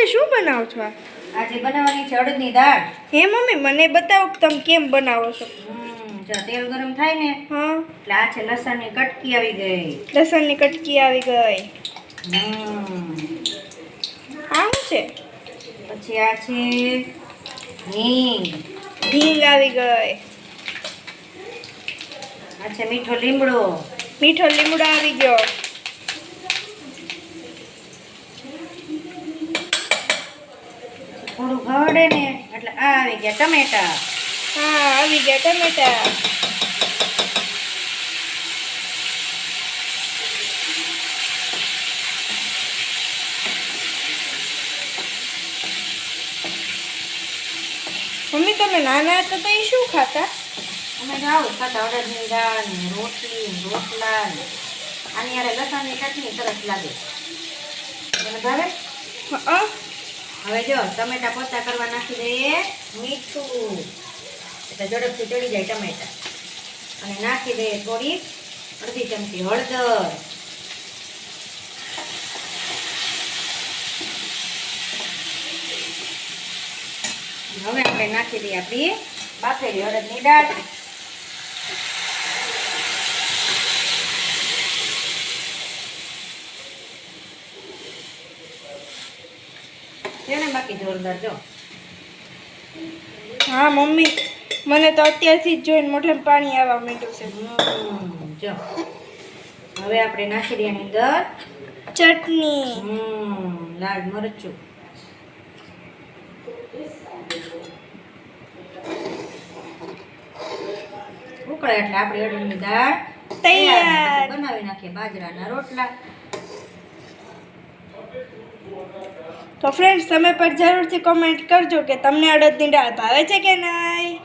આજે શું બનાવો છો? આજે બનાવવાની છે અડદની દાળ. હે મમ્મી મને બતાવો કે તમે કેમ બનાવો છો? જો તેલ ગરમ થાય ને હા. એટલે આ છે લસણની કટકી આવી ગઈ. લસણની કટકી આવી ગઈ. આ શું છે? પછી આ છે હિંગ. હિંગ આવી ગઈ. આ છે મીઠો લીમડો. મીઠો લીમડો આવી ગયો. થોડું ઘડે ને એટલે આ આવી ગયા ટમેટા. હા આવી ગયા ટમેટા. મમ્મી તમે નાના હતા તો એ શું ખાતા? અમે જાઓ ખાતા અડદની દાળ ને રોટલી રોટલા આની યારે લસણની ચટણી સરસ લાગે. તને ભાવે હા હવે જો, ટમેટા પોતા કરવા નાખી દઈએ. મીઠું. એટલે ઝડપથી ચડી જાય ટમેટા. અને નાખી દઈએ થોડી અડધી ચમચી હળદર. હવે આપણે નાખી દઈએ આપણી બાફેલી અડદની દાળ. છે ને બાકી જોરદાર જો? હા મમ્મી મને તો અત્યારથી જ જોઈને મોઢે પાણી આવવા માંડ્યું છે. જો. હવે આપણે નાખી દઈએ એની અંદર. ચટણી. લાલ મરચું. ઉકળે એટલે આપણે અડદની દાળ તૈયાર. બનાવી નાખીએ બાજરાના રોટલા. તો ફ્રેન્ડ્સ તમે પણ જરૂરથી કોમેન્ટ કરજો કે તમને અડદની દાળ ભાવે છે કે નહીં?